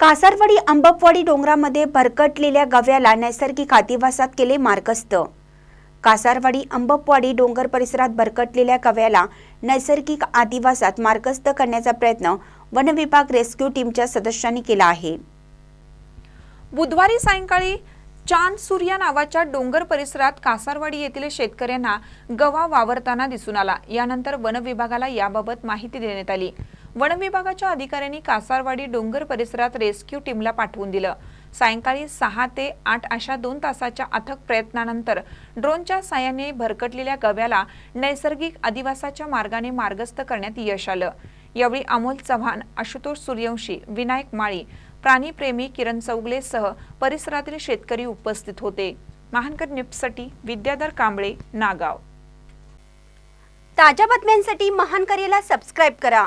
कासारवाडी अंबपवाडी डोंगरामध्ये भरकटलेल्या गव्याला नैसर्गिक आदिवासात केले मार्गस्थ. कासारवाडी अंबपवाडी डोंगर परिसरात भरकटलेल्या गव्याला नैसर्गिक आदिवासात मार्गस्थ करण्याचा प्रयत्न वनविभाग रेस्क्यू टीमच्या सदस्यांनी केला आहे. बुधवारी सायंकाळी चांद सूर्या नावाच्या डोंगर परिसरात कासारवाडी येथील शेतकऱ्यांना गवा वावरताना दिसून आला. यानंतर वन विभागाला याबाबत माहिती देण्यात आली. वन विभागाच्या अधिकाऱ्यांनी कासारवाडी डोंगर परिसरात रेस्क्यू टीमला पाठवून दिलं. सायंकाळी सहा ते आठ अशा दोन तासाच्या अथक प्रयत्नानंतर ड्रोनच्या साहाय्याने भरकटलेल्या गव्याला नैसर्गिक अधिवासाच्या मार्गाने मार्गस्थ करण्यात यश आलं. यावेळी अमोल चव्हाण आशुतोष सूर्यवंशी विनायक माळी प्राणीप्रेमी किरण चौगले सह परिसरातील शेतकरी उपस्थित होते. महानकर न्यूजसाठी विद्याधर कांबळे नागाव. ताज्या बातम्यांसाठी महानकरेला सबस्क्राईब करा.